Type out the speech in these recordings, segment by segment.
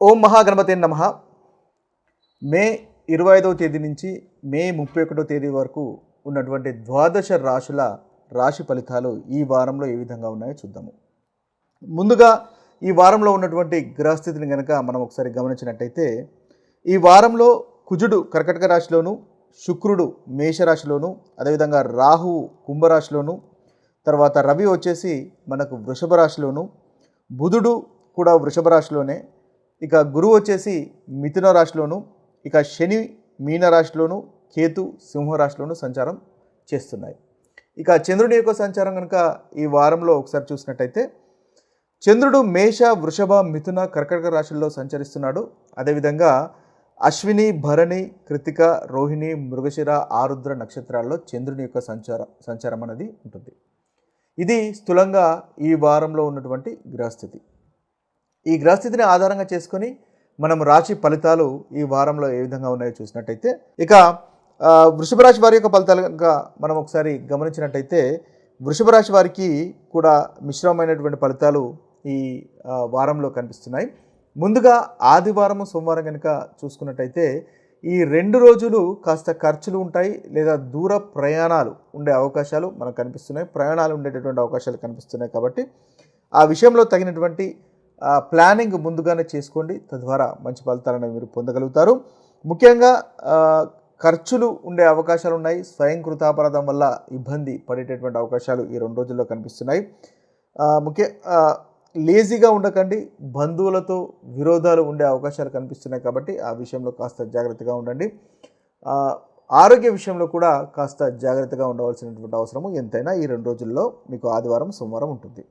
ఓం మహాగణపతి నమ. మే ఇరవై ఐదవ తేదీ నుంచి మే ముప్పై ఒకటో తేదీ వరకు ఉన్నటువంటి ద్వాదశ రాశుల రాశి ఫలితాలు ఈ వారంలో ఏ విధంగా ఉన్నాయో చూద్దాము. ముందుగా ఈ వారంలో ఉన్నటువంటి గ్రహస్థితిని కనుక మనం ఒకసారి గమనించినట్టయితే ఈ వారంలో కుజుడు కర్కటక రాశిలోను శుక్రుడు మేషరాశిలోను అదేవిధంగా రాహువు కుంభరాశిలోను తర్వాత రవి వచ్చేసి మనకు వృషభ రాశిలోను బుధుడు కూడా వృషభ రాశిలోనే ఇక గురువు వచ్చేసి మిథున రాశిలోను ఇక శని మీన రాశిలోను కేతు సింహరాశిలోను సంచారం చేస్తున్నాయి. ఇక చంద్రుడి యొక్క సంచారం కనుక ఈ వారంలో ఒకసారి చూసినట్టయితే చంద్రుడు మేష వృషభ మిథున కర్కటక రాశుల్లో సంచరిస్తున్నాడు. అదేవిధంగా అశ్విని భరణి కృతిక రోహిణి మృగశిర ఆరుద్ర నక్షత్రాల్లో చంద్రుని యొక్క సంచార సంచారం అనేది ఉంటుంది. ఇది స్థూలంగా ఈ వారంలో ఉన్నటువంటి గ్రహస్థితి. ఈ గ్రహస్థితిని ఆధారంగా చేసుకొని మనం రాశి ఫలితాలు ఈ వారంలో ఏ విధంగా ఉన్నాయో చూసినట్టయితే ఇక వృషభ రాశి వారి యొక్క ఫలితాలు కనుక మనం ఒకసారి గమనించినట్టయితే వృషభ రాశి వారికి కూడా మిశ్రమమైనటువంటి ఫలితాలు ఈ వారంలో కనిపిస్తున్నాయి. ముందుగా ఆదివారం సోమవారం కనుక చూసుకున్నట్టయితే ఈ రెండు రోజులు కాస్త ఖర్చులు ఉంటాయి లేదా దూర ప్రయాణాలు ఉండే అవకాశాలు మనకు కనిపిస్తున్నాయి. ప్రయాణాలు ఉండేటటువంటి అవకాశాలు కనిపిస్తున్నాయి కాబట్టి ఆ విషయంలో తగినటువంటి ప్లానింగ్ ముందుగానే చేసుకోండి. తద్వారా మంచి ఫలితాలను మీరు పొందగలుగుతారు. ముఖ్యంగా ఖర్చులు ఉండే అవకాశాలు ఉన్నాయి. స్వయం కృతాపరాధం వల్ల ఇబ్బంది పడేటటువంటి అవకాశాలు ఈ రెండు రోజుల్లో కనిపిస్తున్నాయి. ముఖ్య లేజీగా ఉండకండి. బంధువులతో విరోధాలు ఉండే అవకాశాలు కనిపిస్తున్నాయి కాబట్టి ఆ విషయంలో కాస్త జాగ్రత్తగా ఉండండి. ఆరోగ్య విషయంలో కూడా కాస్త జాగ్రత్తగా ఉండవలసినటువంటి అవసరము ఎంతైనా ఈ రెండు రోజుల్లో మీకు ఆదివారం సోమవారం ఉంటుంది.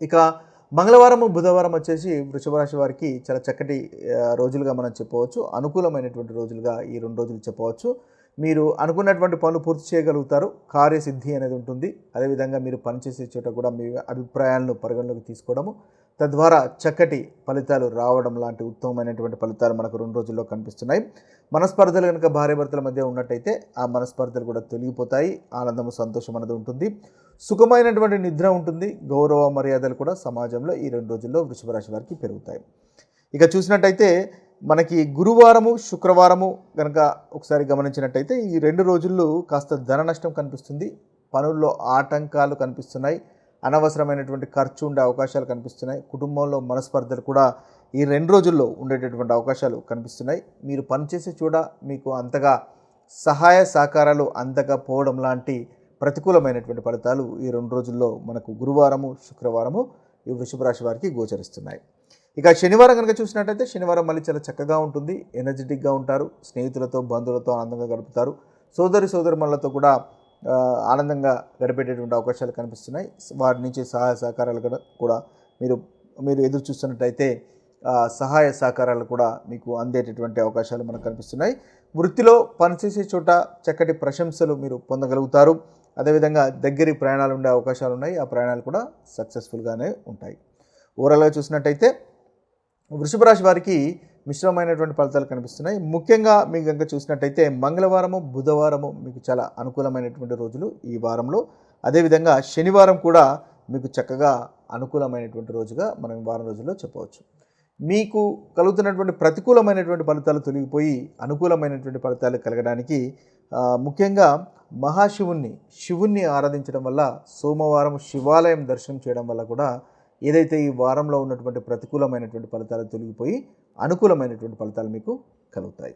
ఇక మంగళవారం బుధవారం వచ్చేసి వృషభ రాశి వారికి చాలా చక్కటి రోజులుగా మనం చెప్పవచ్చు. అనుకూలమైనటువంటి రోజులుగా ఈ రెండు రోజులు చెప్పవచ్చు. మీరు అనుకున్నటువంటి పనులు పూర్తి చేయగలుగుతారు. కార్యసిద్ధి అనేది ఉంటుంది. అదేవిధంగా మీరు పనిచేసే చోట కూడా మీ అభిప్రాయాలను పరిగణలోకి తీసుకోవడము. తద్వారా చక్కటి ఫలితాలు రావడం లాంటి ఉత్తమమైనటువంటి ఫలితాలు మనకు రెండు రోజుల్లో కనిపిస్తున్నాయి. మనస్పర్ధలు కనుక భార్యాభర్తల మధ్య ఉన్నట్టయితే ఆ మనస్పర్ధలు కూడా తొలగిపోతాయి. ఆనందము సంతోషం అనేది ఉంటుంది. సుఖమైనటువంటి నిద్ర ఉంటుంది. గౌరవ మర్యాదలు కూడా సమాజంలో ఈ రెండు రోజుల్లో వృషభ రాశి వారికి పెరుగుతాయి. ఇక చూసినట్టయితే మనకి గురువారము శుక్రవారము కనుక ఒకసారి గమనించినట్టయితే ఈ రెండు రోజుల్లో కాస్త ధన నష్టం కనిపిస్తుంది. పనుల్లో ఆటంకాలు కనిపిస్తున్నాయి. అనవసరమైనటువంటి ఖర్చు ఉండే అవకాశాలు కనిపిస్తున్నాయి. కుటుంబంలో మనస్పర్ధలు కూడా ఈ రెండు రోజుల్లో ఉండేటటువంటి అవకాశాలు కనిపిస్తున్నాయి. మీరు పనిచేసే చూడ మీకు అంతగా సహాయ సహకారాలు అందకపోవడం లాంటి ప్రతికూలమైనటువంటి ఫలితాలు ఈ రెండు రోజుల్లో మనకు గురువారము శుక్రవారము ఈ వృషభ రాశి వారికి గోచరిస్తున్నాయి. ఇక శనివారం కనుక చూసినట్టయితే శనివారం మళ్ళీ చాలా చక్కగా ఉంటుంది. ఎనర్జెటిక్గా ఉంటారు. స్నేహితులతో బంధువులతో ఆనందంగా గడుపుతారు. సోదరి సోదరుమలతో కూడా ఆనందంగా గడిపేటటువంటి అవకాశాలు కనిపిస్తున్నాయి. వారి నుంచి సహాయ సహకారాలు కూడా మీరు మీరు ఎదురు చూస్తున్నట్టయితే సహాయ సహకారాలు కూడా మీకు అందేటటువంటి అవకాశాలు మనకు కనిపిస్తున్నాయి. వృత్తిలో పనిచేసే చోట చక్కటి ప్రశంసలు మీరు పొందగలుగుతారు. అదేవిధంగా దగ్గరి ప్రయాణాలు ఉండే అవకాశాలు ఉన్నాయి. ఆ ప్రయాణాలు కూడా సక్సెస్ఫుల్గానే ఉంటాయి. ఓవరాల్గా చూసినట్టయితే వృషభ రాశి వారికి మిశ్రమైనటువంటి ఫలితాలు కనిపిస్తున్నాయి. ముఖ్యంగా మీకు కనుక చూసినట్టయితే మంగళవారము బుధవారము మీకు చాలా అనుకూలమైనటువంటి రోజులు ఈ వారంలో. అదేవిధంగా శనివారం కూడా మీకు చక్కగా అనుకూలమైనటువంటి రోజుగా మనం వారం రోజుల్లో చెప్పవచ్చు. మీకు కలుగుతున్నటువంటి ప్రతికూలమైనటువంటి ఫలితాలు తొలగిపోయి అనుకూలమైనటువంటి ఫలితాలు కలగడానికి ముఖ్యంగా మహాశివుణ్ణి శివుణ్ణి ఆరాధించడం వల్ల సోమవారం శివాలయం దర్శనం చేయడం వల్ల కూడా ఏదైతే ఈ వారంలో ఉన్నటువంటి ప్రతికూలమైనటువంటి ఫలితాలు తొలగిపోయి అనుకూలమైనటువంటి ఫలితాలు మీకు కలుగుతాయి.